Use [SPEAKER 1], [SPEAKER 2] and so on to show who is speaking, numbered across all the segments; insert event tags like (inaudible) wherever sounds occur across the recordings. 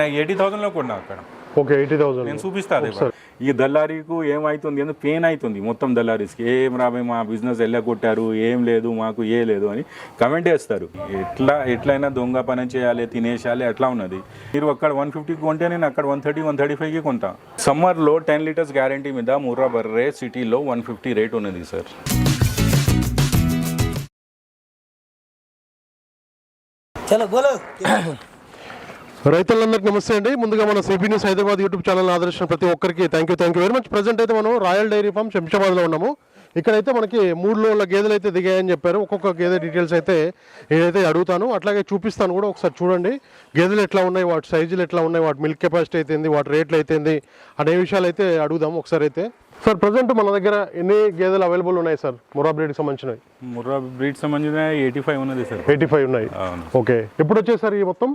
[SPEAKER 1] Eighty థౌసండ్లో కొన్నా అక్కడ.
[SPEAKER 2] Okay eighty thousand
[SPEAKER 1] నేను చూపిస్తా అదే ఈ దల్లారీకు ఏమైతుంది ఎందుకు పెయిన్ అవుతుంది మొత్తం దల్లారీస్కి ఏం రాబోయే మా బిజినెస్ వెళ్ళగొట్టారు ఏం లేదు మాకు ఏ లేదు అని కమెంట్ చేస్తారు. ఎట్లా ఎట్లయినా దొంగ పని చేయాలి తినేసేయాలి అట్లా ఉన్నది. మీరు అక్కడ వన్ ఫిఫ్టీకి కొంటే నేను అక్కడ వన్ థర్టీ వన్ థర్టీ ఫైవ్కి కొంటా. సమ్మర్లో టెన్ లీటర్స్ గ్యారంటీ మీద ముర్రా బర్రే సిటీలో వన్ ఫిఫ్టీ రేట్ ఉన్నది సార్.
[SPEAKER 3] చలో బోలో. (coughs)
[SPEAKER 2] రైతులందరికీ నమస్తే అండి. ముందుగా మన CB news Hyderabad YouTube channel ఆదర్శించిన ప్రతి ఒక్కరికి thank you thank you very much present అయితే మనం రాయల్ డైరీ ఫామ్ శంషాబాద్లో ఉన్నాము. ఇక్కడైతే మనకి మూడు లోన్ల గేదెలు అయితే దిగాయని చెప్పారు. ఒక్కొక్క గేదె డీటెయిల్స్ అయితే నేనైతే అడుగుతాను అట్లాగే చూపిస్తాను కూడా ఒకసారి చూడండి. గేదెలు ఎట్లా ఉన్నాయి? వాటి సైజులు ఎట్లా ఉన్నాయి? వాటి మిల్క్ కెపాసిటీ అయితేంది వాటి రేట్లు అయితేంది అనే విషయాలు అయితే అడుగుదాం ఒకసారి అయితే. సార్ ప్రజెంట్ మన దగ్గర ఎన్ని గేదెలు అవైలబుల్ ఉన్నాయి సార్ మురా బ్రీడ్కి సంబంధించినవి.
[SPEAKER 1] ముర్రా బ్రీడ్ సంబంధించిన ఎయిటీ ఫైవ్ ఉన్నది సార్
[SPEAKER 2] ఎయిటీ ఫైవ్ ఉన్నాయి ఓకే ఎప్పుడు వచ్చేసారు ఈ మొత్తం?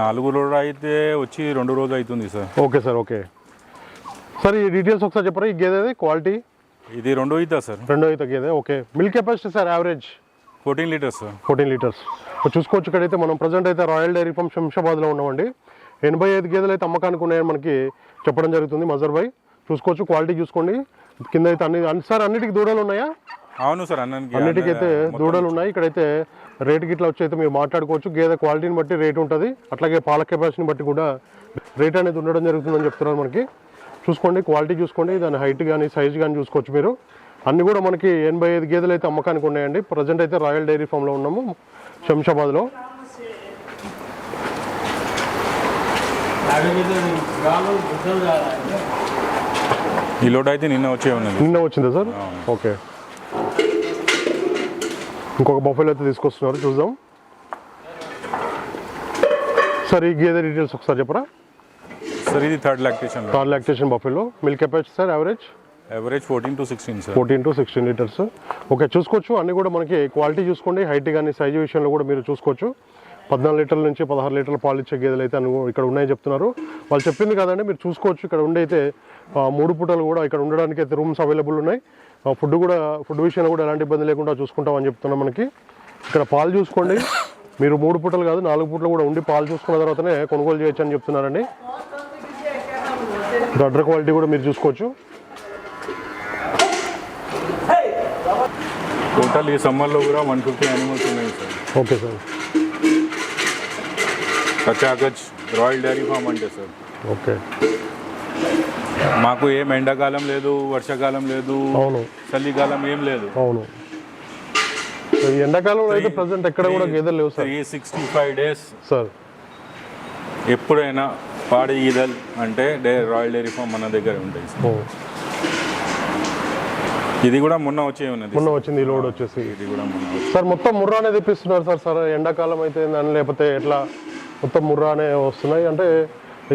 [SPEAKER 1] నాలుగు రోజులు అయితే వచ్చి రెండు రోజులు అవుతుంది sir.
[SPEAKER 2] Okay sir okay. Sir ఈ డీటెయిల్స్ ఒకసారి చెప్పరా? ఈ గేదెది క్వాలిటీ?
[SPEAKER 1] ఇది రెండో అవుతా సార్.
[SPEAKER 2] రెండో అయితే గేదె okay. Milk capacity sir average
[SPEAKER 1] fourteen litres sir.
[SPEAKER 2] Fourteen litres చూసుకోవచ్చు ఇక్కడైతే మనం ప్రజెంట్ అయితే రాయల్ డైరీ ఫామ్ శంషాబాద్లో ఉన్నామండి. ఎనభై ఐదు గేదెలు అయితే అమ్మకానికి ఉన్నాయని మనకి చెప్పడం జరుగుతుంది మజర్ భాయ్ చూసుకోవచ్చు క్వాలిటీ చూసుకోండి. కింద అయితే అన్ని సార్ అన్నిటికి దూడలు ఉన్నాయా?
[SPEAKER 1] అవును సార్ అన్నానికి
[SPEAKER 2] అన్నిటికీ అయితే దూడలు ఉన్నాయి. ఇక్కడైతే రేట్ గిట్లా వచ్చి అయితే మీరు మాట్లాడుకోవచ్చు. గేదె క్వాలిటీని బట్టి రేట్ ఉంటుంది. అట్లాగే పాల కెపాసిటీని బట్టి కూడా రేట్ అనేది ఉండడం జరుగుతుందని చెప్తున్నారు మనకి. చూసుకోండి క్వాలిటీ చూసుకోండి. దాని హైట్ కానీ సైజ్ కానీ చూసుకోవచ్చు మీరు. అన్ని కూడా మనకి ఎనభై ఐదు గేదెలు అయితే అమ్మకానికి ఉన్నాయండి. ప్రజెంట్ అయితే రాయల్ డైరీ ఫామ్లో ఉన్నాము శంషాబాద్లో.
[SPEAKER 1] ఈ లోడ్ అయితే నిన్న వచ్చే ఉన్నది.
[SPEAKER 2] నిన్న వచ్చిందా సార్? ఓకే. ఇంకొక బఫెల్ అయితే తీసుకొస్తున్నారు చూద్దాం. సార్ ఈ గేదె డీటెయిల్స్ ఒకసారి చెప్పరా?
[SPEAKER 1] సార్ ఇది third lactation
[SPEAKER 2] car lactation buffalo. Milk capacity sir average
[SPEAKER 1] average fourteen to sixteen sir
[SPEAKER 2] fourteen to sixteen litres okay చూసుకోవచ్చు. అన్ని కూడా మనకి క్వాలిటీ చూసుకోండి. హైట్ కానీ సైజ్ విషయంలో కూడా మీరు చూసుకోవచ్చు. పద్నాలుగు లీటర్ల నుంచి పదహారు లీటర్ల పాలు ఇచ్చే గేదెలు అయితే అను- ఇక్కడ ఉన్నాయని చెప్తున్నారు. వాళ్ళు చెప్పింది కదండి మీరు చూసుకోవచ్చు. ఇక్కడ ఉండి అయితే ఆ, మూడు పూటలు కూడా ఇక్కడ ఉండడానికి అయితే రూమ్స్ అవైలబుల్ ఉన్నాయి. ఫుడ్ కూడా ఫుడ్ విషయంలో కూడా ఎలాంటి ఇబ్బంది లేకుండా చూసుకుంటామని చెప్తున్నాం మనకి. ఇక్కడ పాలు చూసుకోండి. మీరు మూడు పూటలు కాదు నాలుగు పూటలు కూడా ఉండి పాలు చూసుకున్న తర్వాతనే కొనుగోలు చేయొచ్చు అని చెప్తున్నారండి. గడ్ర క్వాలిటీ కూడా మీరు చూసుకోవచ్చు.
[SPEAKER 1] టోటల్ ఈ సమ్మర్లో కూడా వన్ ఫిఫ్టీ యానిమల్స్ ఉన్నాయి sir.
[SPEAKER 2] Okay sir.
[SPEAKER 1] కచాకచ్ royal dairy farm అంటే సార్.
[SPEAKER 2] ఓకే.
[SPEAKER 1] మాకు ఏం ఎండాకాలం లేదు వర్షాకాలం లేదు
[SPEAKER 2] అవును.
[SPEAKER 1] చలికాలం ఏం లేదు.
[SPEAKER 2] అవును. సో ఈ ఎండాకాలంలో అయితే ప్రజెంట్ ఎక్కడ కూడా గేదెలు లేవు sir.
[SPEAKER 1] Three sixty five days
[SPEAKER 2] sir.
[SPEAKER 1] ఎప్పుడైనా పాడి ఈదల్ అంటే డే రాయల్ డైరీ ఫామ్ మన దగ్గర ఉంటాయి సార్. ఇది కూడా మొన్న వచ్చే ఉన్నది
[SPEAKER 2] మొన్న వచ్చింది ఈ లోడ్ వచ్చేసి.
[SPEAKER 1] ఇది కూడా మొన్న వచ్చే-
[SPEAKER 2] సార్ మొత్తం ముర్రానే తెప్పిస్తున్నారు సార్. సార్ ఎండాకాలం అయితే లేకపోతే ఎట్లా మొత్తం ముర్రానే వస్తున్నాయి అంటే ఈ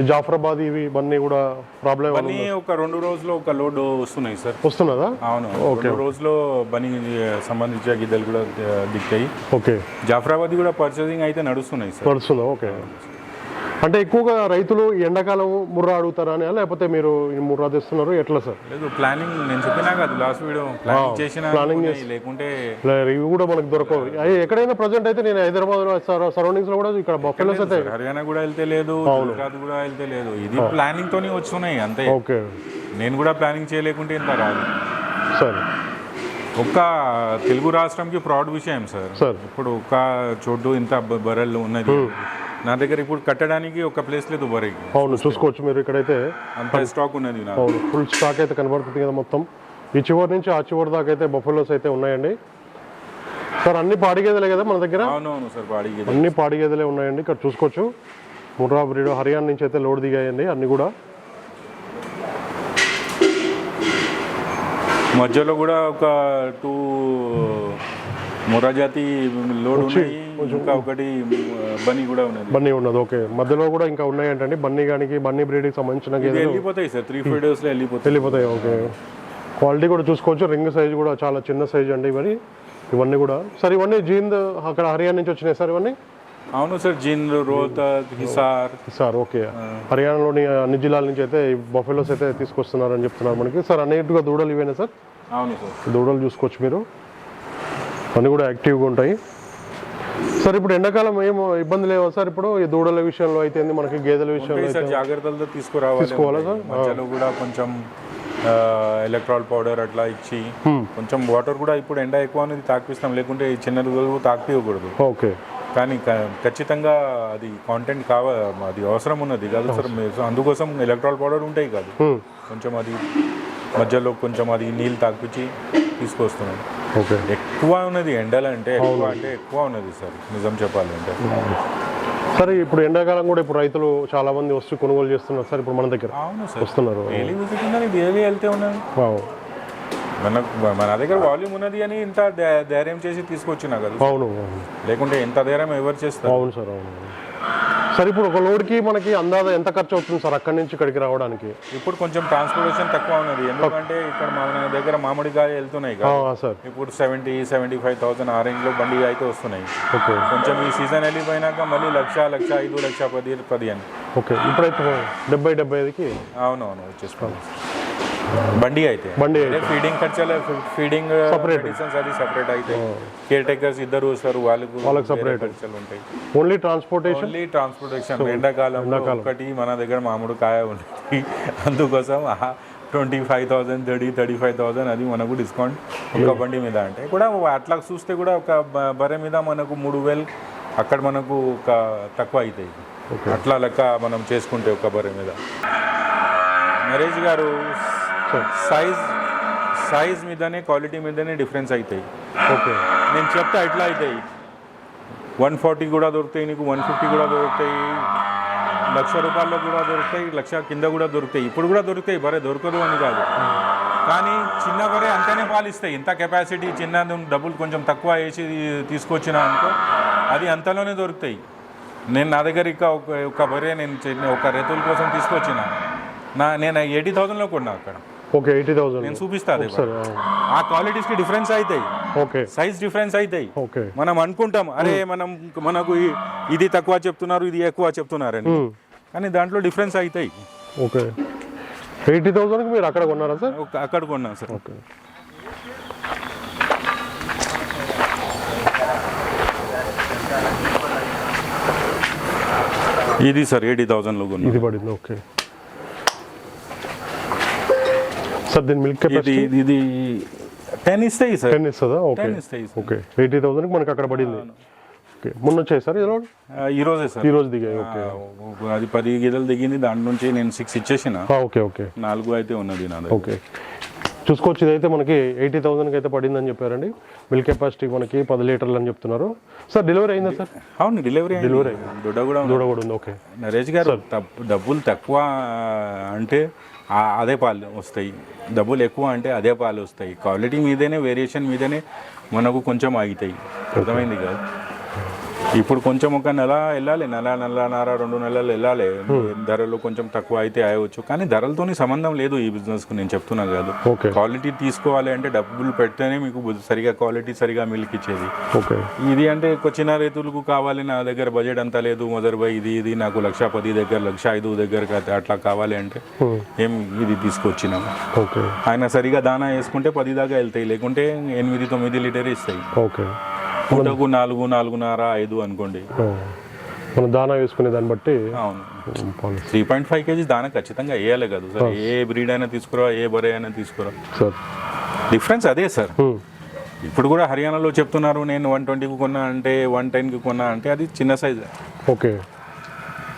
[SPEAKER 2] జాఫరాబాద్ ఇవి ఇవన్నీ కూడా ప్రాబ్లం
[SPEAKER 1] బనీ ఒక రెండు రోజులు ఒక లోడ్ వస్తున్నాయి సార్.
[SPEAKER 2] వస్తున్నదా?
[SPEAKER 1] అవును. రెండు రోజుల్లో బనీ సంబంధించిన గిద్దలు కూడా ఆ, దిక్తాయి
[SPEAKER 2] ఓకే.
[SPEAKER 1] జాఫరాబాద్ కూడా పర్చేసింగ్ అయితే నడుస్తున్నాయి సార్.
[SPEAKER 2] పడుతుందా ఓకే. అంటే ఎక్కువగా రైతులు ఎండాకాలం ముర్రా అడుగుతారా అని లేకపోతే మీరు ఈ ముర్రా తెస్తున్నారు? ఎట్లా సార్?
[SPEAKER 1] లేదు ప్లానింగ్ నేను చెప్పినా కదా లాస్ట్ వీడియో ప్లానింగ్ చేసిన అనుకున్నాయి. లేకుంటే
[SPEAKER 2] లే, ఇవి కూడా మనకు దొరకవు. అయ్యి ఎక్కడైనా ప్రజెంట్ అయితే నేను హైదరాబాద్ సరౌండింగ్స్లో కూడా ఇక్కడ బఫెలోస్ అయితే
[SPEAKER 1] హర్యానా కూడా వెళ్తే లేదు గుజరాత్ కూడా వెళ్తే లేదు. ఇది ప్లానింగ్ తోని వస్తున్నాయి అంతే.
[SPEAKER 2] ఓకే
[SPEAKER 1] నేను కూడా ప్లానింగ్ చేయలేకుంటే ఇంత రాదు.
[SPEAKER 2] సార్.
[SPEAKER 1] ఒక్క తెలుగు రాష్ట్రంకి ప్రౌడ్ విషయం సార్. ఇప్పుడు ఒక చోటు ఇంత బర్రెలు ఉన్నది. నా దగ్గర ఇప్పుడు కట్టడానికి ఒక ప్లేస్ లేదు బర్రెకి
[SPEAKER 2] అవును చూసుకోవచ్చు మీరు ఇక్కడైతే.
[SPEAKER 1] అంత స్టాక్ ఉన్నది
[SPEAKER 2] అవును ఫుల్ స్టాక్ అయితే కనబడుతుంది కదా మొత్తం. ఈ చివరి నుంచి ఆ చివరి దాకా అయితే బఫెలోస్ అయితే ఉన్నాయండి. సార్ అన్ని పాడి గేదెలే కదా మన దగ్గర?
[SPEAKER 1] అవునవును సార్
[SPEAKER 2] అన్ని పాడి గేదెలే ఉన్నాయండి. ఇక్కడ చూసుకోవచ్చు. ముర్రా బ్రీడ్ హర్యానా నుంచి అయితే లోడ్ దిగాయండి అన్ని కూడా.
[SPEAKER 1] మధ్యలో కూడా ఒక టూ మొరాజాతి లోడ్ ఉన్నాయి ఇంకా ఒకటి బనీ కూడా ఉన్నది.
[SPEAKER 2] బన్నీ ఉన్నది ఓకే. మధ్యలో కూడా ఇంకా ఉన్నాయంటండి బన్నీ గానికి బన్నీ బ్రీడ్కి సంబంధించిన
[SPEAKER 1] ఇది
[SPEAKER 2] గేదెలు.
[SPEAKER 1] వెళ్ళిపోతాయి సార్ త్రీ ఫైవ్ డేస్లో వెళ్ళిపోతాయి.
[SPEAKER 2] వెళ్ళిపోతాయి ఓకే. క్వాలిటీ కూడా చూసుకోవచ్చు రింగ్ సైజ్ కూడా చాలా చిన్న సైజ్ అండి మరి ఇవన్నీ కూడా. సార్ ఇవన్నీ జీంద్ అక్కడ హర్యానా నుంచి వచ్చినాయి సార్ ఇవన్నీ?
[SPEAKER 1] అవును sir Jind Rohtak Hisar.
[SPEAKER 2] Sir okay. హర్యానాలోని అన్ని జిల్లాల నుంచి అయితే బఫెలోస్ అయితే తీసుకొస్తున్నారని చెప్తున్నారు మనకి. సార్ అన్నిటిగా దూడలు ఇవేనా సార్?
[SPEAKER 1] అవును సార్.
[SPEAKER 2] దూడలు చూసుకోవచ్చు మీరు. అన్నీ కూడా యాక్టివ్గా ఉంటాయి. సార్ ఇప్పుడు ఎండాకాలం ఏం ఇబ్బంది లేవా సార్ ఇప్పుడు? ఈ దూడల విషయంలో అయితే మనకి గేదెల విషయంలో
[SPEAKER 1] జాగ్రత్తలతో తీసుకురావాలి
[SPEAKER 2] తీసుకోవాలా
[SPEAKER 1] ఉంటాయి.
[SPEAKER 2] సార్?
[SPEAKER 1] మధ్యలో కూడా కొంచెం ఎలక్ట్రాల్ పౌడర్ అట్లా ఇచ్చి కొంచెం వాటర్ కూడా ఇప్పుడు ఎండ ఎక్కువ అనేది తాకిపిస్తాం. లేకుంటే ఈ చిన్న రోజులు తాకిపించకూడదు
[SPEAKER 2] ఓకే.
[SPEAKER 1] కానీ ఖచ్చితంగా అది కాంటెంట్ కావ అది అవసరం ఉన్నది కాదు సార్. అందుకోసం ఎలక్ట్రాల్ పౌడర్ ఉంటాయి కాదు. కొంచెం అది మధ్యలో కొంచెం అది నీళ్ళు తాకిపించి తీసుకొస్తున్నాం.
[SPEAKER 2] ఓకే.
[SPEAKER 1] ఎక్కువ ఉన్నది ఎండలు అంటే ఎక్కువ అంటే ఎక్కువ ఉన్నది సార్ నిజం చెప్పాలంటే.
[SPEAKER 2] సరే ఇప్పుడు ఎండాకాలం కూడా ఇప్పుడు రైతులు చాలా మంది వచ్చి కొనుగోలు చేస్తున్నారు సార్ ఇప్పుడు మన దగ్గర
[SPEAKER 1] అవును సార్.
[SPEAKER 2] వస్తున్నారు.
[SPEAKER 1] డైలీ విజిట్ వెళ్తే. మనకు మన దగ్గర వాల్యూమ్ ఉన్నది అని ఇంత ధైర్యం చేసి తీసుకొచ్చినా కదా
[SPEAKER 2] అవును.
[SPEAKER 1] లేకుంటే ఎంత ధైర్యం ఎవరు చేస్తారు?
[SPEAKER 2] అవును సార్ అవును. సార్ ఇప్పుడు ఒక లోడ్కి మనకి అందాజ ఎంత ఖర్చు అవుతుంది సార్ అక్కడి నుంచి ఇక్కడికి రావడానికి?
[SPEAKER 1] ఇప్పుడు కొంచెం ట్రాన్స్పోర్టేషన్ తక్కువ ఉన్నది. ఎందుకంటే ఇక్కడ మన దగ్గర మామిడికాయ వెళ్తున్నాయి
[SPEAKER 2] ఆ,
[SPEAKER 1] కదా
[SPEAKER 2] సార్.
[SPEAKER 1] ఇప్పుడు సెవెంటీ సెవెంటీ ఫైవ్ థౌసండ్ ఆ రేంజ్లో బండి అయితే వస్తున్నాయి.
[SPEAKER 2] ఓకే.
[SPEAKER 1] కొంచెం ఈ సీజన్ వెళ్ళిపోయినాక మళ్ళీ లక్ష లక్ష ఐదు లక్ష పది పదిహేను.
[SPEAKER 2] ఓకే. ఇప్పుడైతే డెబ్బై డెబ్బై ఐదుకి?
[SPEAKER 1] అవునవును వచ్చేసుకోవాలి బండి అయితే.
[SPEAKER 2] బండి.
[SPEAKER 1] ఫీడింగ్ ఖర్చులు ఫీడింగ్ మెడిసిన్స్ అది సపరేట్ అయితే. కేర్ టేకర్స్ ఇద్దరు వస్తారు వాళ్ళకు
[SPEAKER 2] వాళ్ళకి separate.
[SPEAKER 1] ఖర్చులు ఉంటాయి.
[SPEAKER 2] ఓన్లీ ట్రాన్స్పోర్టేషన్
[SPEAKER 1] ఓన్లీ ట్రాన్స్పోర్టేషన్ ఎండాకాలం. ఒకటి మన దగ్గర మామిడి కాయ ఉంది అందుకోసం twenty five thousand thirty thirty five thousand అది మనకు డిస్కౌంట్ ఒక బండి మీద అంటే. కూడా అట్లా చూస్తే కూడా ఒక బర్రె మీద మనకు మూడు వేలు అక్కడ మనకు ఒక తక్కువ అవుతాయి అట్లా లెక్క మనం చేసుకుంటే ఒక బర్రె మీద. నరేష్ గారు సైజ్ సైజ్ మీదనే క్వాలిటీ మీదనే డిఫరెన్స్ అవుతాయి
[SPEAKER 2] ఓకే.
[SPEAKER 1] నేను చెప్తా ఎట్లా అవుతాయి వన్ ఫార్టీ కూడా దొరుకుతాయి నీకు వన్ ఫిఫ్టీ కూడా దొరుకుతాయి. లక్ష రూపాయల్లో కూడా దొరుకుతాయి లక్ష కింద కూడా దొరుకుతాయి. ఇప్పుడు కూడా దొరుకుతాయి బరే దొరకదు అని కాదు. కానీ చిన్న బరే అంతనే పాలిస్తాయి. ఇంత కెపాసిటీ చిన్న డబ్బులు కొంచెం తక్కువ వేసి తీసుకొచ్చిన అనుకో అది అంతలోనే దొరుకుతాయి. నేను నా దగ్గర ఇక ఒక ఒక బరే నేను ఒక రైతుల కోసం తీసుకొచ్చిన. నా నేను ఎయిటీ థౌసండ్లో కొన్నా అక్కడ.
[SPEAKER 2] ఓకే ఎయిటీ థౌసండ్
[SPEAKER 1] నేను చూపిస్తా అదే
[SPEAKER 2] సరే
[SPEAKER 1] ఆ. క్వాలిటీస్కి డిఫరెన్స్ అవుతాయి
[SPEAKER 2] ఓకే.
[SPEAKER 1] సైజ్ డిఫరెన్స్ అవుతాయి
[SPEAKER 2] ఓకే.
[SPEAKER 1] మనం అనుకుంటాం అరే మనం మనకు ఇది తక్కువ చెప్తున్నారు ఇది ఎక్కువ చెప్తున్నారని. కానీ దాంట్లో డిఫరెన్స్ అవుతాయి
[SPEAKER 2] ఓకే. ఎయిటీ థౌసండ్కి మీరు అక్కడ కొన్నారా సార్?
[SPEAKER 1] అక్కడ కొన్నాం సార్.
[SPEAKER 2] ఓకే.
[SPEAKER 1] ఇది సార్ ఎయిటీ థౌసండ్లో కొన్నాం.
[SPEAKER 2] ఇది పడింది ఓకే. సార్ దీని మిల్క్
[SPEAKER 1] ఇది
[SPEAKER 2] కెపాసిటీ?
[SPEAKER 1] ఇది టెన్ ఇస్తాయి సార్.
[SPEAKER 2] టెన్ ఇస్తుందా? ఓకే.
[SPEAKER 1] టెన్ ఇస్తాయి సార్.
[SPEAKER 2] ఓకే. ఎయిటీ థౌసండ్కి మనకి అక్కడ పడింది. ఓకే. మొన్న వచ్చాయి సార్ ఈరోజు?
[SPEAKER 1] ఆ, ఈ రోజే సార్.
[SPEAKER 2] ఈ రోజు దిగాయి. ఓకే.
[SPEAKER 1] అది పది గీతలు దిగింది. దాంట్ నుంచి నేను సిక్స్ ఇచ్చేసిన.
[SPEAKER 2] ఆ, ఓకే ఓకే.
[SPEAKER 1] నాలుగు అయితే ఉన్నది నా దగ్గర.
[SPEAKER 2] ఓకే. చూసుకోవచ్చు ఇదైతే మనకి ఎయిటీ థౌసండ్కి అయితే పడిందని చెప్పారండి. మిల్క్ కెపాసిటీ మనకి పది లీటర్లు అని చెప్తున్నారు. సార్ డెలివరీ అయిందా సార్?
[SPEAKER 1] అవును డెలివరీ డెలివరీ కూడా.
[SPEAKER 2] దూడ కూడా ఉంది. ఓకే.
[SPEAKER 1] నరేష్ గారు డబ్బులు తక్కువ అంటే అదే పాలు వస్తాయి. డబ్బులు ఎక్కువ అంటే అదే పాలు వస్తాయి. క్వాలిటీ మీదనే వేరియేషన్ మీదనే మనకు కొంచెం ఆగుతాయి. అర్థమైంది కదా? ఇప్పుడు కొంచెం ఒక నెల వెళ్ళాలి. నెల నెలన్నర రెండు నెలలు వెళ్ళాలి. ధరలు కొంచెం తక్కువ అయితే అయ్యవచ్చు. కానీ ధరలతోని సంబంధం లేదు ఈ బిజినెస్కు నేను చెప్తున్నా కాదు. క్వాలిటీ తీసుకోవాలి అంటే డబ్బులు పెడితేనే మీకు సరిగా క్వాలిటీ సరిగా మిల్క్ ఇచ్చేది. ఇది అంటే చిన్న రైతులకు కావాలి నా దగ్గర బడ్జెట్ అంతా లేదు మదర్ బై ఇది ఇది నాకు లక్ష పది దగ్గర లక్ష ఐదు దగ్గర కా- అట్లా కావాలి అంటే ఏం ఇది తీసుకొచ్చినాం
[SPEAKER 2] ఓకే
[SPEAKER 1] ఆయన సరిగా దానా వేసుకుంటే పది దాకా వెళ్తాయి లేకుంటే ఎనిమిది తొమ్మిది లీటర్ ఇస్తాయి.
[SPEAKER 2] ఓకే
[SPEAKER 1] పూటకు నాలుగు నాలుగున్నర ఐదు అనుకోండి.
[SPEAKER 2] మనం దానా వేసుకునే దాన్ని బట్టి
[SPEAKER 1] అవును. త్రీ పాయింట్ ఫైవ్ కేజీ దానా ఖచ్చితంగా వేయాలి కదా సార్. ఏ బ్రీడ్ అయినా తీసుకురా ఏ బరే అయినా తీసుకురా.
[SPEAKER 2] సార్.
[SPEAKER 1] డిఫరెన్స్ అదే సార్. ఇప్పుడు కూడా హర్యానాలో చెప్తున్నారు నేను వన్ ట్వంటీకి కొన్నా అంటే వన్ టెన్కి కొన్నా అంటే అది చిన్న సైజ్.
[SPEAKER 2] ఓకే.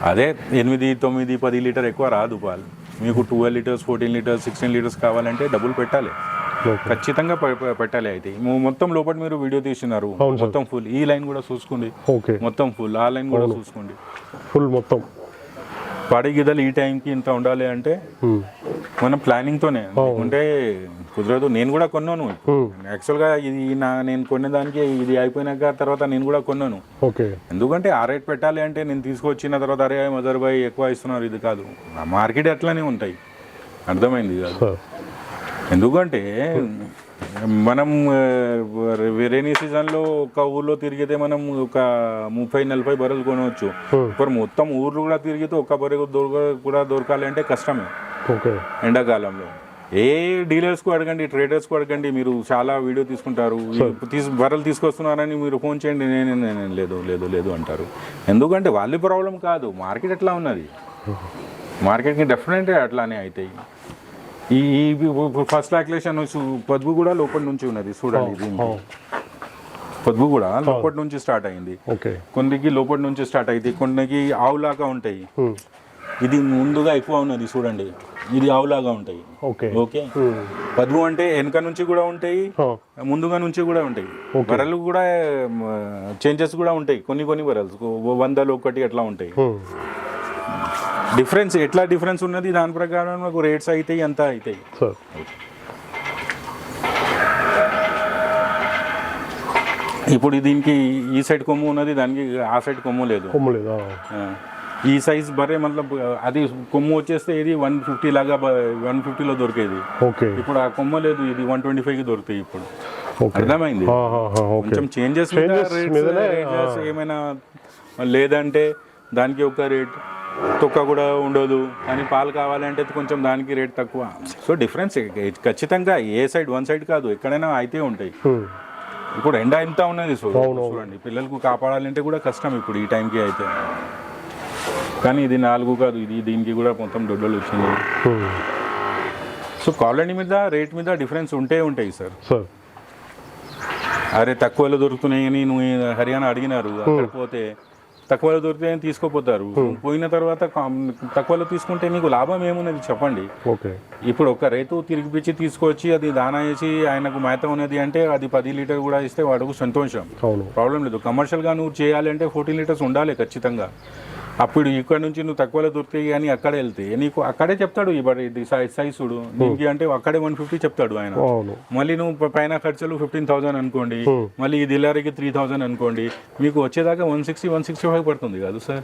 [SPEAKER 1] అదే ఎనిమిది తొమ్మిది పది లీటర్ ఎక్కువ రాదు పాలు. మీకు twelve litres fourteen litres sixteen litres కావాలంటే డబ్బులు పెట్టాలి. ఖచ్చితంగా పెట్టాలి అయితే. మొత్తం లోపల మీరు వీడియో
[SPEAKER 2] సార్.
[SPEAKER 1] మొత్తం ఫుల్ ఈ లైన్ కూడా చూసుకోండి.
[SPEAKER 2] ఓకే.
[SPEAKER 1] మొత్తం ఫుల్ ఆ లైన్ కూడా చూసుకోండి.
[SPEAKER 2] ఫుల్ మొత్తం.
[SPEAKER 1] పాడి గిద్దలు ఈ టైంకి ఇంత ఉండాలి అంటే. మనం ప్లానింగ్తోనే అంటే కుదరదు. నేను కూడా కొన్నాను. యాక్చువల్గా ఇది నా నేను కొనేదానికి ఇది అయిపోయినాక తర్వాత నేను కూడా కొన్నాను.
[SPEAKER 2] ఓకే.
[SPEAKER 1] ఎందుకంటే ఆ రేట్ పెట్టాలి అంటే నేను తీసుకొచ్చిన తర్వాత అరే మదర్ బాయ్ ఎక్కువ ఇస్తున్నారు. ఇది కాదు. మార్కెట్ అట్లనే ఉంటాయి. అర్థమైంది కాదు? ఎందుకంటే మనం రెనీ సీజన్లో ఒక ఊర్లో తిరిగితే మనం ఒక ముప్పై నలభై బర్రెలు కొనవచ్చు.
[SPEAKER 2] Hmm.
[SPEAKER 1] ఇప్పుడు మొత్తం ఊర్లు కూడా తిరిగితే ఒక్క బర్రె దొరక కూడా దొరకాలి అంటే కష్టమే. ఎండాకాలంలో. ఏ డీలర్స్కు అడగండి ట్రేడర్స్కు అడగండి మీరు చాలా వీడియో తీసుకుంటారు. తీసు బర్రెలు తీసుకొస్తున్నారని మీరు ఫోన్ చేయండి నేను నేను లేదు లేదు లేదు అంటారు. ఎందుకంటే వాళ్ళ ప్రాబ్లం కాదు మార్కెట్ ఎట్లా ఉన్నది? మార్కెట్కి డెఫినెట్గా అట్లానే అవుతాయి ఈ ఫస్ట్ లాక్యులేషన్ పొదుపు కూడా లోపల నుంచి ఉన్నది చూడండి దీనికి. పొదుపు కూడా లోపటి నుంచి స్టార్ట్ అయింది. కొందరికి లోపటి నుంచి స్టార్ట్ అవుతాయి కొందరికి ఆవులాగా ఉంటాయి. ఇది ముందుగా ఎక్కువ ఉన్నది చూడండి. ఇది ఆవులాగా ఉంటాయి.
[SPEAKER 2] ఓకే.
[SPEAKER 1] పద్ము అంటే వెనక నుంచి కూడా ఉంటాయి ముందుగా నుంచి కూడా ఉంటాయి. బర్రెలు కూడా చేంజెస్ కూడా ఉంటాయి కొన్ని కొన్ని బర్రెలు వందలు ఒకటి అట్లా ఉంటాయి. డిఫరెన్స్ ఎట్లా డిఫరెన్స్ ఉన్నది? దాని ప్రకారం మాకు రేట్స్ అవుతాయి ఎంత అవుతాయి
[SPEAKER 2] సార్.
[SPEAKER 1] ఇప్పుడు దీనికి ఈ సైడ్ కొమ్ము ఉన్నది దానికి ఆ సైడ్ కొమ్ము లేదు.
[SPEAKER 2] కొమ్ము లేదా
[SPEAKER 1] ఈ సైజ్ బర్రె మతలబ్ అది కొమ్ము వచ్చేస్తే ఇది వన్ ఫిఫ్టీ లాగా వన్ ఫిఫ్టీలో దొరికేది.
[SPEAKER 2] ఓకే.
[SPEAKER 1] ఇప్పుడు ఆ కొమ్మ లేదు ఇది వన్ ట్వంటీ ఫైవ్కి దొరుకుతాయి ఇప్పుడు. అర్థమైంది? కొంచెం చేంజెస్ ఏమైనా లేదంటే దానికి ఒక రేట్. తొక్క కూడా ఉండదు అని పాలు కావాలంటే కొంచెం దానికి రేట్ తక్కువ. సో డిఫరెన్స్ ఖచ్చితంగా ఏ సైడ్ వన్ సైడ్ కాదు ఎక్కడైనా అయితే ఉంటాయి. ఇప్పుడు ఎండ ఎంత ఉన్నది సో చూడండి పిల్లలకు కాపాడాలంటే కూడా కష్టం ఇప్పుడు ఈ టైంకి అయితే. కానీ ఇది నాలుగు కాదు ఇది దీనికి కూడా మొత్తం దొడ్డలు వచ్చింది. సో క్వాలిటీ మీద రేట్ మీద డిఫరెన్స్ ఉంటే ఉంటాయి సార్. అరే తక్కువలో దొరుకుతున్నాయని నువ్వు ఈ హర్యానా అడిగినారు పోతే తక్కువలో దొరుకుతాయని తీసుకోపోతారు? పోయిన తర్వాత తక్కువలో తీసుకుంటే నీకు లాభం ఏమున్నది చెప్పండి.
[SPEAKER 2] ఓకే.
[SPEAKER 1] ఇప్పుడు ఒక రైతు తిరిగిపిచ్చి తీసుకొచ్చి అది దానా వేసి ఆయనకు మేత ఉన్నది అంటే అది పది లీటర్ కూడా ఇస్తే వాడుకు సంతోషం. ప్రాబ్లం లేదు. కమర్షియల్గా నువ్వు చేయాలంటే ఫోర్టీన్ లీటర్స్ ఉండాలి ఖచ్చితంగా. అప్పుడు ఇక్కడ నుంచి నువ్వు తక్కువలో దొరుకుతాయి అని అక్కడే వెళ్తే నీకు అక్కడే చెప్తాడు ఇది సైజ్ సైజ్ చూడు దీనికి అంటే అక్కడే వన్ ఫిఫ్టీ చెప్తాడు ఆయన. మళ్ళీ నువ్వు పైన ఖర్చులు ఫిఫ్టీన్ థౌసండ్ అనుకోండి మళ్ళీ ఈ దిల్లారికి త్రీ థౌసండ్ అనుకోండి మీకు వచ్చేదాకా one sixty one sixty five పడుతుంది కాదు సార్.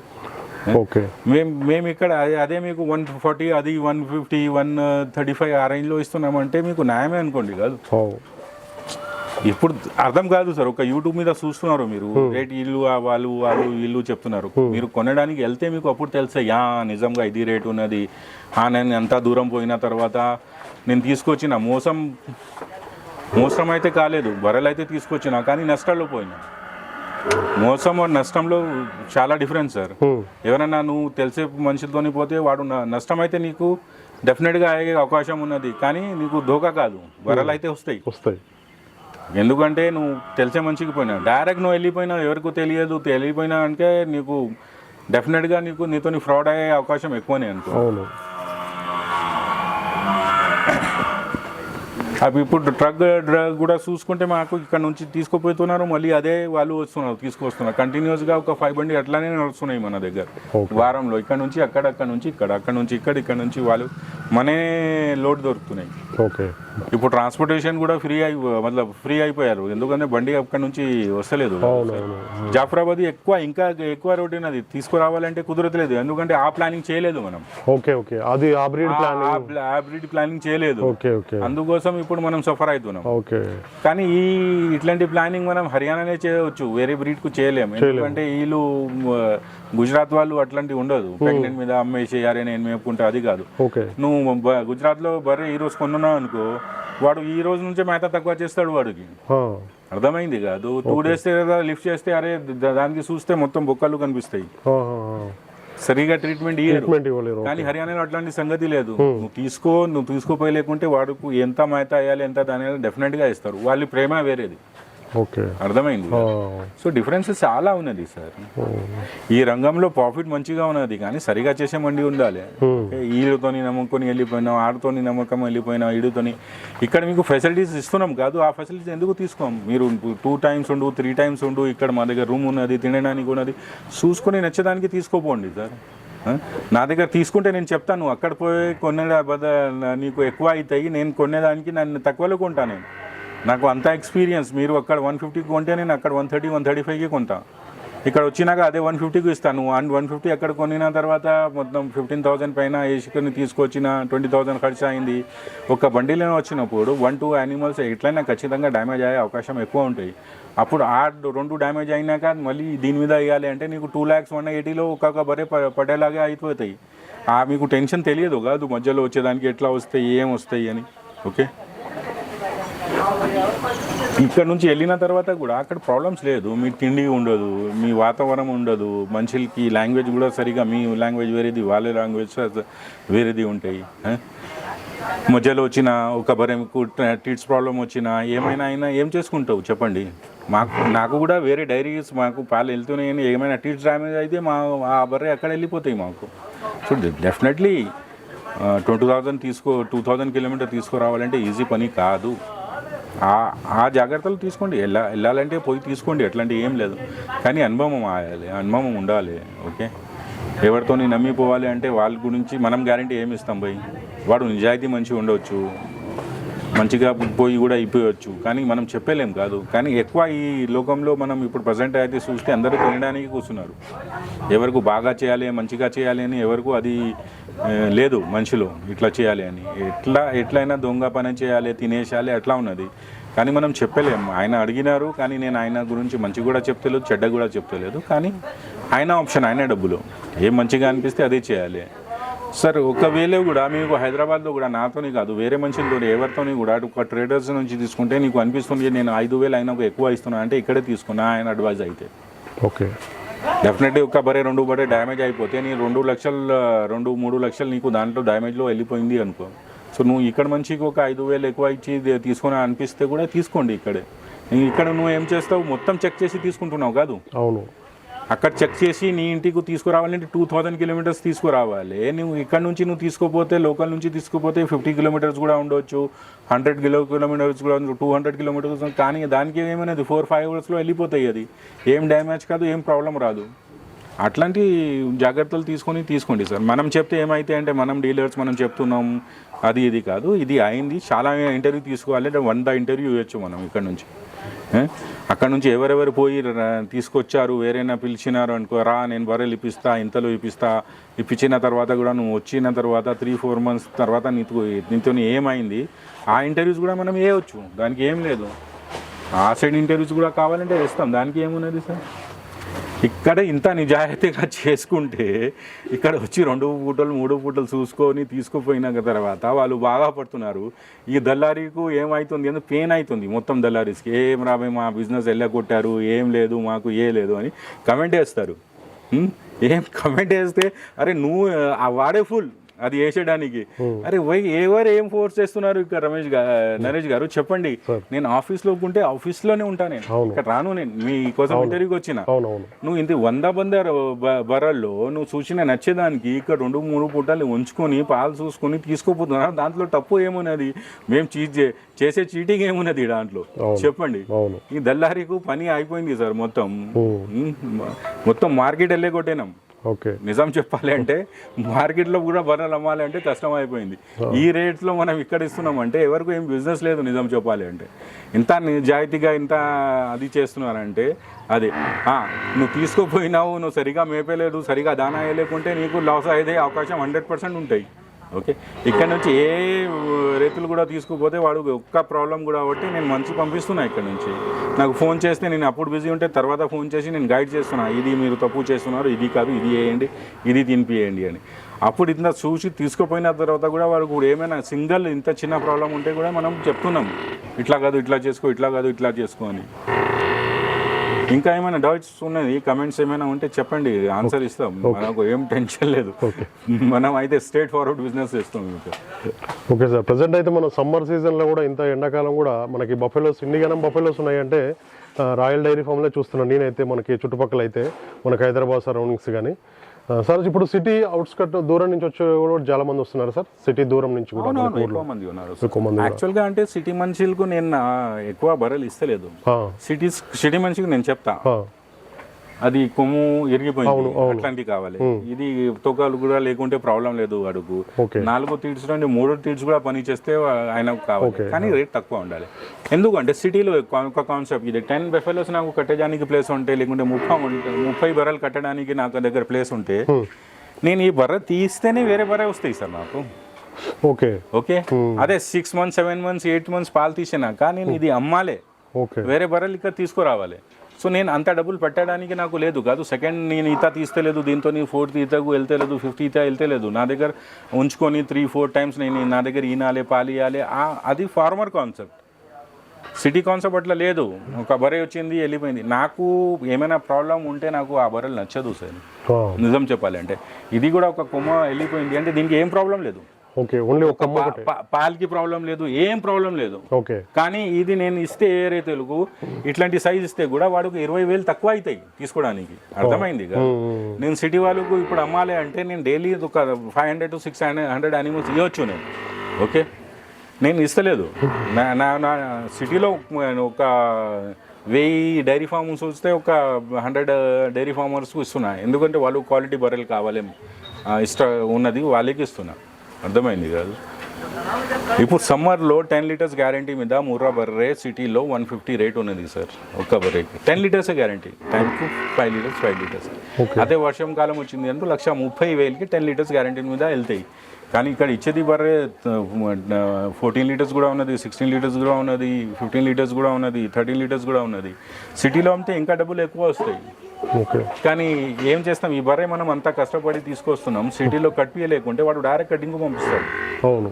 [SPEAKER 2] ఓకే.
[SPEAKER 1] మేము మేము ఇక్కడ అదే- మీకు వన్ ఫార్టీ అది one fifty one thirty five ఆ రేంజ్లో ఇస్తున్నామంటే మీకు న్యాయమే అనుకోండి కాదు. ఇప్పుడు అర్థం కాదు సార్. ఒక యూట్యూబ్ మీద చూస్తున్నారు మీరు. రేట్ ఇల్లు వాళ్ళు వాళ్ళు ఇల్లు చెప్తున్నారు. మీరు కొనడానికి వెళ్తే మీకు అప్పుడు తెలుస్తాయి యా నిజంగా ఇది రేట్ ఉన్నది. ఆ నేను ఎంత దూరం పోయిన తర్వాత నేను తీసుకొచ్చిన. మోసం మోసం అయితే కాలేదు. బర్రెలు అయితే తీసుకొచ్చిన కానీ నష్టాల్లో పోయినా. మోసం నష్టంలో చాలా డిఫరెన్స్ సార్.
[SPEAKER 2] Hmm.
[SPEAKER 1] ఎవరైనా నువ్వు తెలిసే మనిషితోని పోతే వాడు నష్టం అయితే నీకు డెఫినెట్గా అయ్యే అవకాశం ఉన్నది కానీ నీకు ధోకా కాదు. బర్రెలు అయితే వస్తాయి.
[SPEAKER 2] వస్తాయి.
[SPEAKER 1] ఎందుకంటే నువ్వు తెలిసే మనిషికి పోయినా. డైరెక్ట్ నువ్వు వెళ్ళిపోయినా ఎవరికి తెలియదు. తెలియపోయినా అంటే నీకు డెఫినెట్గా నీకు నీతో ఫ్రాడ్ అయ్యే అవకాశం ఎక్కువనే అనుకో. అవి ఇప్పుడు ట్రక్ డ్రగ్ కూడా చూసుకుంటే మాకు ఇక్కడ నుంచి తీసుకుపోతున్నారు. మళ్ళీ అదే వాళ్ళు వస్తున్నారు తీసుకొస్తున్నారు కంటిన్యూస్గా ఒక ఫైవ్ బండి అట్లానే నడుస్తున్నాయి మన దగ్గర. వారంలో ఇక్కడ నుంచి అక్కడ అక్కడ నుంచి ఇక్కడ అక్కడ నుంచి ఇక్కడ ఇక్కడ నుంచి వాళ్ళు మనే లోడ్ దొరుకుతున్నాయి.
[SPEAKER 2] ఓకే.
[SPEAKER 1] ఇప్పుడు ట్రాన్స్పోర్టేషన్ కూడా ఫ్రీ అయి మతలబ్ ఫ్రీ అయిపోయారు. ఎందుకంటే బండి అక్కడ నుంచి వస్తలేదు. జాఫరాబాద్ ఎక్కువ ఇంకా ఎక్కువ రోడ్ ఉన్నది. తీసుకురావాలంటే కుదరట్లేదు. ఎందుకంటే ఆ ప్లానింగ్ చేయలేదు మనం.
[SPEAKER 2] Okay okay. అది ఆ బ్రీడ్
[SPEAKER 1] ప్లానింగ్ చేయలేదు.
[SPEAKER 2] Okay okay.
[SPEAKER 1] అందుకోసం ఇప్పుడు మనం సఫర్ అవుతున్నాం
[SPEAKER 2] ఓకే.
[SPEAKER 1] కానీ ఈ ఇట్లాంటి ప్లానింగ్ మనం హర్యానానే చేయవచ్చు. వేరే బ్రీడ్కు చేయలేము ఎందుకంటే వీళ్ళు గుజరాత్ వాళ్ళు అట్లాంటివి ఉండదు. ప్రెగ్నెంట్ మీద అమ్మేసి అరే నేను మేపుకుంటా అది కాదు. నువ్వు బ- గుజరాత్లో బర్రె ఈ రోజు కొన్నావు అనుకో వాడు ఈ రోజు నుంచే మేత తక్కువ చేస్తాడు వాడికి. అర్థమైంది కాదు. టూ డేస్ లిఫ్ట్ చేస్తే అరే దానికి చూస్తే మొత్తం బొక్కలు కనిపిస్తాయి. సరిగా ట్రీట్మెంట్
[SPEAKER 2] ఇవ్వలేరు
[SPEAKER 1] కానీ హర్యానాలో అట్లాంటి సంగతి లేదు. నువ్వు తీసుకో నువ్వు తీసుకోపోయి లేకుంటే వాడుకు ఎంత మేత వేయాలి ఎంత దాని డెఫినెట్గా ఇస్తారు. వాళ్ళ ప్రేమ వేరేది.
[SPEAKER 2] ఓకే.
[SPEAKER 1] అర్థమైంది సో డిఫరెన్స్ చాలా ఉన్నది సార్. ఈ రంగంలో ప్రాఫిట్ మంచిగా ఉన్నది కానీ సరిగా చేసే మండి ఉండాలి. వీళ్ళతోని నమ్ముకొని వెళ్ళిపోయినాం ఆడుతోని నమ్మకం వెళ్ళిపోయినా ఈడుతోని. ఇక్కడ మీకు ఫెసిలిటీస్ ఇస్తున్నాం కాదు ఆ ఫెసిలిటీస్ ఎందుకు తీసుకోం? మీరు టూ టైమ్స్ ఉండు త్రీ టైమ్స్ ఉండు ఇక్కడ మా దగ్గర రూమ్ ఉన్నది తినడానికి ఉన్నది. చూసుకొని నచ్చడానికి తీసుకోపోండి సార్? నా దగ్గర తీసుకుంటే నేను చెప్తాను అక్కడ పోయి కొనే నీకు ఎక్కువ అవుతాయి నేను కొనేదానికి నన్ను తక్కువలో కొంటా నేను. నాకు అంత ఎక్స్పీరియన్స్ మీరు అక్కడ వన్ ఫిఫ్టీకి కొంటే నేను అక్కడ వన్ థర్టీ వన్ థర్టీ ఫైవ్కి కొంటా. ఇక్కడ వచ్చినాక అదే వన్ ఫిఫ్టీకి ఇస్తాను అండ్ వన్ ఫిఫ్టీ అక్కడ కొనిన తర్వాత మొత్తం ఫిఫ్టీన్ థౌసండ్ పైన వేసుకొని తీసుకొచ్చిన ట్వంటీ థౌసండ్ ఖర్చు అయింది. ఒక బండిలో వచ్చినప్పుడు వన్ టూ యానిమల్స్ ఎట్లయినా ఖచ్చితంగా డ్యామేజ్ అయ్యే అవకాశం ఎక్కువ ఉంటాయి. అప్పుడు ఆ రెండు డ్యామేజ్ అయినాక మళ్ళీ దీని మీద వేయాలి అంటే నీకు టూ ల్యాక్స్ వన్ ఎయిటీలో ఒక్కొక్క బరే పడేలాగా అయిపోతాయి. ఆ మీకు టెన్షన్ తెలియదు కాదు మధ్యలో వచ్చేదానికి ఎట్లా వస్తాయి ఏం వస్తాయి అని. ఓకే ఇక్కడ నుంచి వెళ్ళిన తర్వాత కూడా అక్కడ ప్రాబ్లమ్స్ లేదు. మీ తిండి ఉండదు మీ వాతావరణం ఉండదు మనుషులకి లాంగ్వేజ్ కూడా సరిగా మీ లాంగ్వేజ్ వేరేది వాళ్ళ లాంగ్వేజ్ వేరేది ఉంటాయి. మధ్యలో వచ్చిన ఒక బరెంకు టీట్స్ ప్రాబ్లం వచ్చినా ఏమైనా అయినా ఏం చేసుకుంటావు చెప్పండి. మాకు నాకు కూడా వేరే డైరీస్ మాకు పాలు వెళ్తున్నాయని ఏమైనా టీట్స్ డ్యామేజ్ అయితే మా ఆ బర్రె అక్కడ వెళ్ళిపోతాయి మాకు. సో డెఫినెట్లీ ట్వంటీ థౌజండ్ తీసుకో టూ థౌజండ్ కిలోమీటర్ తీసుకురావాలంటే ఈజీ పని కాదు. ఆ ఆ జాగ్రత్తలు తీసుకోండి. వెళ్ళా వెళ్ళాలంటే పోయి తీసుకోండి. ఎట్లాంటి ఏం లేదు. కానీ అనుభవం ఆయాలి అనుభవం ఉండాలి. ఓకే? ఎవరితో నమ్మిపోవాలి అంటే వాళ్ళ గురించి మనం గ్యారంటీ ఏమి ఇస్తాం పోయి? వాడు నిజాయితీ మంచిగా ఉండవచ్చు మంచిగా పోయి కూడా అయిపోయవచ్చు కానీ మనం చెప్పలేం కాదు. కానీ ఎక్కువ ఈ లోకంలో మనం ఇప్పుడు ప్రజెంట్ అయితే చూస్తే అందరూ తినడానికి కూర్చున్నారు. ఎవరికి బాగా చేయాలి మంచిగా చేయాలి అని ఎవరికి అది లేదు మనిషిలో ఇట్లా చేయాలి అని. ఎట్లా ఎట్లయినా దొంగ పని చేయాలి తినేసేయాలి అట్లా ఉన్నది. కానీ మనం చెప్పలేం. ఆయన అడిగినారు కానీ నేను ఆయన గురించి మంచి కూడా చెప్తలేదు చెడ్డ కూడా చెప్తలేదు కానీ ఆయన ఆప్షన్ ఆయన డబ్బులు. ఏం మంచిగా అనిపిస్తే అదే చేయాలి. సార్ ఒకవేళ కూడా మీకు హైదరాబాద్లో కూడా నాతోని కాదు వేరే మనుషులతో ఎవరితోని కూడా అటు ఒక ట్రేడర్స్ నుంచి తీసుకుంటే నీకు అనిపిస్తుంది నేను ఐదు వేలు అయినా ఎక్కువ ఇస్తున్నా అంటే ఇక్కడే తీసుకున్నా ఆయన అడ్వైజ్ అయితే.
[SPEAKER 2] ఓకే.
[SPEAKER 1] డెఫినెట్లీ ఒక బరే రెండు బరే డ్యామేజ్ అయిపోతే నీ రెండు లక్షలు రెండు మూడు లక్షలు నీకు దాంట్లో డ్యామేజ్లో వెళ్ళిపోయింది అనుకో. సో నువ్వు ఇక్కడ మంచికి ఒక ఐదు వేలు ఎక్కువ ఇచ్చి తీసుకొని తీసుకుని అనిపిస్తే కూడా తీసుకోండి ఇక్కడే. ఇక్కడ నువ్వు ఏం చేస్తావు? మొత్తం చెక్ చేసి తీసుకుంటున్నావు కాదు?
[SPEAKER 2] అవును.
[SPEAKER 1] అక్కడ చెక్ చేసి నీ ఇంటికి తీసుకురావాలంటే టూ థౌజండ్ కిలోమీటర్స్ తీసుకురావాలి. నువ్వు ఇక్కడ నుంచి నువ్వు తీసుకోపోతే లోకల్ నుంచి తీసుకుపోతే ఫిఫ్టీ కిలోమీటర్స్ కూడా ఉండొచ్చు. హండ్రెడ్ కిలో కిలోమీటర్స్ కూడా టూ హండ్రెడ్ కిలోమీటర్స్ కానీ దానికి ఏమైనది? ఫోర్ ఫైవ్ అవర్స్లో వెళ్ళిపోతాయి అది. ఏం డ్యామేజ్ కాదు ఏం ప్రాబ్లం రాదు. అట్లాంటి జాగ్రత్తలు తీసుకొని తీసుకోండి సార్. మనం చెప్తే ఏమైతే అంటే మనం డీలర్స్ మనం చెప్తున్నాం అది ఇది కాదు. ఇది అయింది. చాలా ఇంటర్వ్యూ తీసుకోవాలి అంటే వంద ఇంటర్వ్యూ ఇవ్వచ్చు మనం ఇక్కడ నుంచి. అక్కడ నుంచి ఎవరెవరు పోయి తీసుకొచ్చారు వేరైనా పిలిచినారు అనుకో రా నేను బర్రెలు ఇప్పిస్తా ఇంతలో ఇప్పిస్తా ఇప్పించిన తర్వాత కూడా నువ్వు వచ్చిన తర్వాత త్రీ ఫోర్ మంత్స్ తర్వాత నీతో నీతో ఏమైంది? ఆ ఇంటర్వ్యూస్ కూడా మనం వేయవచ్చు దానికి ఏం లేదు. ఆ సైడ్ ఇంటర్వ్యూస్ కూడా కావాలంటే వేస్తాం దానికి ఏమున్నది సార్? ఇక్కడ ఇంత నిజాయితీగా చేసుకుంటే ఇక్కడ వచ్చి రెండు పూటలు మూడు పూటలు చూసుకొని తీసుకుపోయినాక తర్వాత వాళ్ళు బాగా పడుతున్నారు. ఈ దల్లారీకు ఏమవుతుంది అంటే పెయిన్ అవుతుంది. మొత్తం దల్లారీస్కి ఏం రాబోయే మా బిజినెస్ వెళ్ళగొట్టారు ఏం లేదు మాకు ఏ లేదు అని కమెంట్ వేస్తారు. ఏం కమెంట్ వేస్తే అరే నువ్వు ఆ వాడే ఫుల్ అది వేసేయడానికి. అరే వై ఎవరు ఏం ఫోర్స్ చేస్తున్నారు ఇక్కడ రమేష్ నరేష్ గారు? చెప్పండి. నేను ఆఫీస్లో ఉంటే ఆఫీస్లోనే ఉంటాను నేను. ఇక్కడ రాను నేను. మీ కోసం ఇంటర్వ్యూకి వచ్చిన. నువ్వు ఇంత వంద బంద బర్రల్లో నువ్వు చూసిన నచ్చేదానికి ఇక్కడ రెండు మూడు పూటలు ఉంచుకొని పాలు చూసుకొని తీసుకోపోతున్నా దాంట్లో తప్పు ఏమున్నది? మేము చీట్ చే- చేసే చీటింగ్ ఏమున్నది దాంట్లో? చెప్పండి. ఈ దల్లారీకు పని అయిపోయింది సార్ మొత్తం. మొత్తం మార్కెట్ వెళ్ళే కొట్టేనాం.
[SPEAKER 2] ఓకే.
[SPEAKER 1] నిజం చెప్పాలి అంటే మార్కెట్లో కూడా బర్రెలు అమ్మాలి అంటే కష్టం అయిపోయింది. ఈ రేట్లో మనం ఇక్కడ ఇస్తున్నామంటే ఎవరికి ఏం బిజినెస్ లేదు నిజం చెప్పాలి అంటే. ఇంత నిజాయితీగా ఇంత అది చేస్తున్నారంటే అదే. నువ్వు తీసుకుపోయినావు నువ్వు సరిగా మేపలేదు సరిగా దానా వేయలేకుంటే నీకు లాస్ అయ్యే అవకాశం హండ్రెడ్ పర్సెంట్ ఉంటాయి. ఓకే? ఇక్కడ నుంచి ఏ రైతులు కూడా తీసుకుపోతే వాడు ఒక్క ప్రాబ్లం కూడా ఒకటి నేను మంచి పంపిస్తున్నా ఇక్కడ నుంచి. నాకు ఫోన్ చేస్తే నేను అప్పుడు బిజీ ఉంటే తర్వాత ఫోన్ చేసి నేను గైడ్ చేస్తున్నా. ఇది మీరు తప్పు చేస్తున్నారు ఇది కాదు ఇది వేయండి ఇది తినిపియండి అని. అప్పుడు ఇంత చూసి తీసుకుపోయిన తర్వాత కూడా వాడు కూడా ఏమైనా సింగిల్ ఇంత చిన్న ప్రాబ్లం ఉంటే కూడా మనం చెప్తున్నాం. ఇట్లా కాదు ఇట్లా చేసుకో ఇట్లా కాదు ఇట్లా చేసుకో అని. ఇంకా ఏమైనా డౌట్స్ ఉన్నది కమెంట్స్ ఏమైనా ఉంటే చెప్పండి ఆన్సర్ ఇస్తాం. మనకు ఏం టెన్షన్ లేదు. మనం అయితే స్ట్రేట్ ఫార్వర్డ్ బిజినెస్ చేస్తాం
[SPEAKER 2] ఓకే సార్ ప్రజెంట్ అయితే మనం సమ్మర్ సీజన్లో కూడా ఇంత ఎండాకాలం కూడా మనకి బఫెలోస్ ఇన్ని గనం బఫెలోస్ ఉన్నాయంటే రాయల్ డైరీ ఫామ్లో చూస్తున్నాను నేనైతే మనకి చుట్టుపక్కల అయితే మనకి హైదరాబాద్ సరౌండింగ్స్ కానీ సార్ ఇప్పుడు సిటీ అవుట్స్కట్ దూరం నుంచి వచ్చే కూడా చాలా మంది వస్తున్నారు సార్. సిటీ దూరం నుంచి కూడా
[SPEAKER 1] ఎక్కువ మంది ఉన్నారు
[SPEAKER 2] కూడా.
[SPEAKER 1] యాక్చువల్గా అంటే సిటీ మనుషులకు నేను ఎక్కువ బర్రెలు ఇస్తలేదు. సిటీస్ సిటీ మనిషికి నేను చెప్తా. అది కొమ్ము ఇరిగిపోయింది.
[SPEAKER 2] అవును.
[SPEAKER 1] అట్లాంటివి కావాలి. ఇది తొక్కలు కూడా లేకుంటే ప్రాబ్లం లేదు అడుగు. నాలుగు తీడ్స్ నుండి మూడు తీడ్స్ కూడా పని చేస్తే ఆయనకు కావాలి. కానీ రేట్ తక్కువ ఉండాలి. ఎందుకంటే సిటీలో ఒక కాన్సెప్ట్ ఇది టెన్ బెఫెలోస్ నాకు కట్టడానికి ప్లేస్ ఉంటే లేకుంటే ముప్పై ఉంటే ముప్పై బర్రెలు కట్టడానికి నాకు దగ్గర ప్లేస్ ఉంటే నేను ఈ బర్రె తీస్తేనే వేరే బర్రె వస్తాయి సార్ నాకు.
[SPEAKER 2] ఓకే.
[SPEAKER 1] ఓకే? అదే six months seven months eight months పాలు తీసినాక నేను ఇది అమ్మాలే. వేరే బర్రెలు ఇక్కడ తీసుకురావాలి. సో నేను అంత డబ్బులు పెట్టడానికి నాకు లేదు. కాదు సెకండ్ నేను ఈత తీస్తలేదు దీంతో ఫోర్త్ ఈతకు వెళ్తలేదు ఫిఫ్త్ ఈత వెళ్తలేదు నా దగ్గర ఉంచుకొని త్రీ ఫోర్ టైమ్స్ నేను నా దగ్గర ఈనాలి పాలియాలి అది ఫార్మర్ కాన్సెప్ట్ సిటీ కాన్సెప్ట్ అట్లా లేదు. ఒక బర్రె వచ్చింది వెళ్ళిపోయింది. నాకు ఏమైనా ప్రాబ్లం ఉంటే నాకు ఆ బర్రెలు నచ్చదు సార్. నిజం చెప్పాలంటే. ఇది కూడా ఒక కొమ్మ వెళ్ళిపోయింది. అంటే దీనికి ఏం ప్రాబ్లం లేదు.
[SPEAKER 2] ఓకే ఓన్లీ
[SPEAKER 1] పా- పాలకి ప్రాబ్లం లేదు ఏం ప్రాబ్లం లేదు.
[SPEAKER 2] ఓకే.
[SPEAKER 1] కానీ ఇది నేను ఇస్తే ఏ రైతులకు ఇట్లాంటి సైజ్ ఇస్తే కూడా వాడికి ఇరవై వేలు తక్కువ అవుతాయి తీసుకోవడానికి. అర్థమైంది. నేను సిటీ వాళ్ళకు ఇప్పుడు అమ్మాలి అంటే నేను డైలీ ఒక five hundred to six hundred animals ఇవ్వచ్చు నేను. ఓకే? నేను ఇస్తలేదు. నా నా సిటీలో ఒక వెయ్యి డైరీ ఫార్మర్స్ వస్తే ఒక హండ్రెడ్ డైరీ ఫార్మర్స్కి ఇస్తున్నా. ఎందుకంటే వాళ్ళు క్వాలిటీ బర్రెలు కావాలి ఆ, ఇష్ట ఉన్నది వాళ్ళకి ఇస్తున్నా. అర్థమైంది కాదు. ఇప్పుడు సమ్మర్లో టెన్ లీటర్స్ గ్యారంటీ మీద ముర్రా బర్రె సిటీలో వన్ ఫిఫ్టీ రేట్ ఉన్నది సార్ ఒక్క బర్రెకి. Ten litres guarantee? టైంకు ఫైవ్ లీటర్స్ ఫైవ్ లీటర్స్. అదే వర్షం కాలం వచ్చింది అంటే లక్ష ముప్పై వేలకి టెన్ లీటర్స్ గ్యారంటీ మీద వెళ్తాయి. కానీ ఇక్కడ ఇచ్చేది బర్రె ఫోర్టీన్ లీటర్స్ కూడా ఉన్నది సిక్స్టీన్ లీటర్స్ కూడా ఉన్నది ఫిఫ్టీన్ లీటర్స్ కూడా ఉన్నది థర్టీన్ లీటర్స్ కూడా ఉన్నది. సిటీలో అమ్మితే ఇంకా డబ్బులు ఎక్కువ వస్తాయి. కానీ ఏం చేస్తాం? ఈ బర్రె మనం అంతా కష్టపడి తీసుకొస్తున్నాం. సిటీలో కట్టియలేకుంటే వాడు డైరెక్ట్ కటింగ్ పంపిస్తాడు.
[SPEAKER 2] అవును.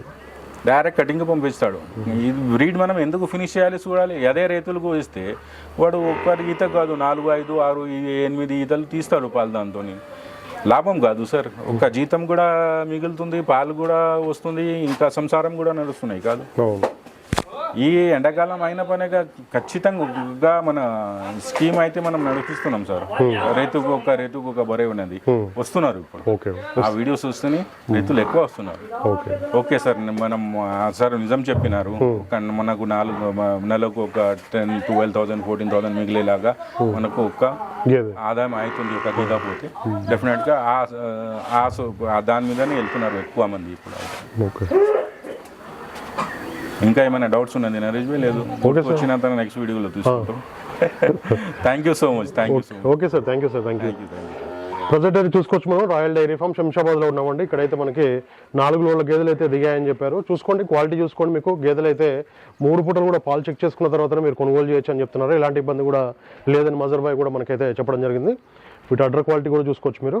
[SPEAKER 1] డైరెక్ట్ కటింగ్ పంపిస్తాడు. ఈ బ్రీడ్ మనం ఎందుకు ఫినిష్ చేయాలి చూడాలి. అదే రైతులకు ఇస్తే వాడు ఒక్కరి ఈత కాదు నాలుగు ఐదు ఆరు ఎనిమిది ఈతలు తీస్తాడు పాలు దాంతో లాభం కాదు సార్. ఒక జీతం కూడా మిగులుతుంది పాలు కూడా వస్తుంది ఇంకా సంసారం కూడా నడుస్తున్నాయి కాదు.
[SPEAKER 2] అవును.
[SPEAKER 1] ఈ ఎండాకాలం అయిన పనిగా ఖచ్చితంగా మన స్కీమ్ అయితే మనం నడిపిస్తున్నాం సార్. రైతుకు ఒక రైతుకు ఒక బరే ఉన్నది. వస్తున్నారు ఇప్పుడు. ఆ వీడియోస్ వస్తేనే రైతులు ఎక్కువ వస్తున్నారు.
[SPEAKER 2] ఓకే
[SPEAKER 1] సార్ మనం సార్ నిజం చెప్పినారు. ఒక మనకు నాలుగు నెలకు ఒక ten twelve thousand fourteen thousand మిగిలేలాగా మనకు ఒక ఆదాయం అవుతుంది ఒక గీత పోతే డెఫినెట్గా ఆ ఆ సో- ఆ దాని మీదనే వెళ్తున్నారు ఎక్కువ మంది ఇప్పుడు.
[SPEAKER 2] ఓకే
[SPEAKER 1] ఇంకా ఏమైనా డౌట్స్ ఉన్నది? నరేష్ భాయ్ లేదు. వచ్చిన తన నెక్స్ట్ వీడియోలో తీసుకుంటాం thank you so much thank you
[SPEAKER 2] okay sir thank you sir
[SPEAKER 1] thank you
[SPEAKER 2] present అయితే చూసుకోవచ్చు మనం. రాయల్ డైరీ ఫామ్ శంషాబాద్లో ఉన్నామండి. ఇక్కడైతే మనకి నాలుగు లోన్ల గేదెలు అయితే దిగాయని చెప్పారు. చూసుకోండి క్వాలిటీ చూసుకోండి మీకు. గేదెలు అయితే మూడు పూటలు కూడా పాలు చెక్ చేసుకున్న తర్వాత మీరు కొనుగోలు చేయొచ్చు అని చెప్తున్నారు. ఎలాంటి ఇబ్బంది కూడా లేదని మజర్ బాయ్ కూడా మనకైతే చెప్పడం జరిగింది. వీటి అడ్డర్ క్వాలిటీ కూడా చూసుకోవచ్చు మీరు.